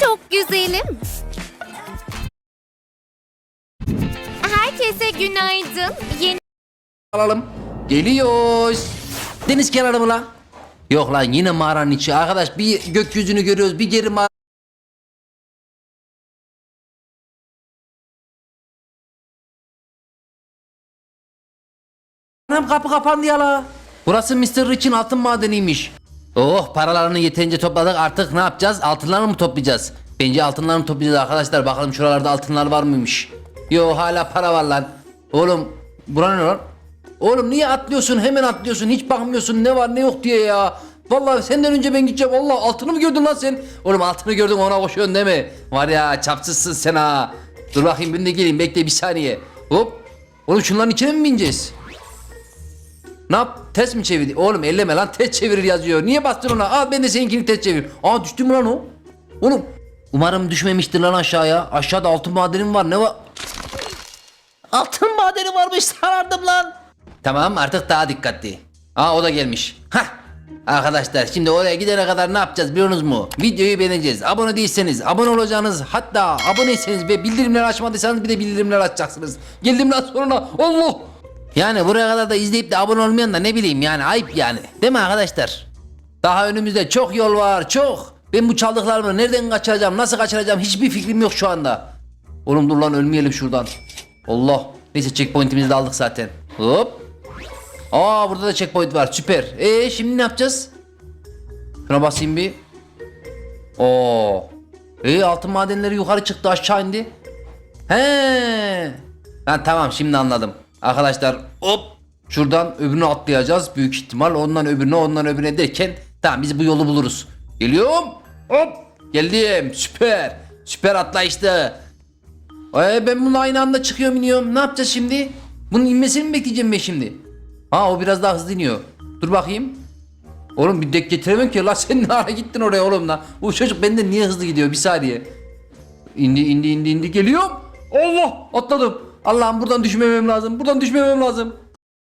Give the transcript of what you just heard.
Çok güzelim. Herkese günaydın. Yeni alalım. Geliyoruz. Deniz kenarı mı lan? Yok lan yine mağaranın içi. Arkadaş bir gökyüzünü görüyoruz bir geri mağara. Kapı kapandı ya la. Burası Mr. Rich'in altın madeniymiş. Oh paralarını yeterince topladık artık ne yapacağız? Altınlarını mı toplayacağız? Bence altınlarını toplayacağız arkadaşlar. Bakalım şuralarda altınlar var mıymış? Yo hala para var lan. Oğlum bura ne lan? Oğlum niye atlıyorsun hemen atlıyorsun hiç bakmıyorsun ne var ne yok diye ya. Vallahi senden önce ben gideceğim. Allah altını mı gördün lan sen? Oğlum altını gördün ona koşuyorsun değil mi? Var ya çapsızsın sen ha. Dur bakayım ben de geleyim bekle bir saniye. Hop. Oğlum şunların içine mi bineceğiz? Ne yap? Ters mi çevirdi? Oğlum elleme lan ters çevirir yazıyor. Niye bastın ona? Al ben de seninkini ters çevir. Aa düştü mü lan o? Oğlum umarım düşmemiştir lan aşağıya. Aşağıda altın madenim var. Ne var? Altın madeni varmış sarardım lan. Tamam artık daha dikkatli. Aa o da gelmiş. Hah. Arkadaşlar şimdi oraya gidene kadar ne yapacağız biliyorsunuz mu? Videoyu beğeneceğiz. Abone değilseniz abone olacaksınız. Hatta aboneyseniz ve bildirimleri açmadıysanız bir de bildirimleri açacaksınız. Geldim lan sonra. Allah. Yani buraya kadar da izleyip de abone olmayan da ne bileyim yani ayıp yani. Değil mi arkadaşlar? Daha önümüzde çok yol var çok. Ben bu çaldıklarımı nereden kaçıracağım nasıl kaçıracağım hiçbir fikrim yok şu anda. Oğlum dur lan ölmeyelim şuradan. Allah. Neyse checkpoint'imizi de aldık zaten. Hop. Aa burada da checkpoint var süper. Ee şimdi ne yapacağız? Şuna basayım bir. Oo. Ee altın madenleri yukarı çıktı aşağı indi. He. Ben tamam şimdi anladım. Arkadaşlar hop şuradan öbürüne atlayacağız büyük ihtimal. Ondan öbürüne ondan öbürüne derken tamam biz bu yolu buluruz. Geliyorum. Hop geldim süper. Süper atlayıştı. Ee, ben bununla aynı anda çıkıyorum iniyorum. Ne yapacağız şimdi? Bunun inmesini mi bekleyeceğim ben şimdi? Ha o biraz daha hızlı iniyor. Dur bakayım. Oğlum bir dek getiremem ki. La sen ne gittin oraya oğlum la. Bu çocuk benden niye hızlı gidiyor bir saniye. İndi indi indi indi geliyorum. Allah atladım. Allah'ım buradan düşmemem lazım. Buradan düşmemem lazım.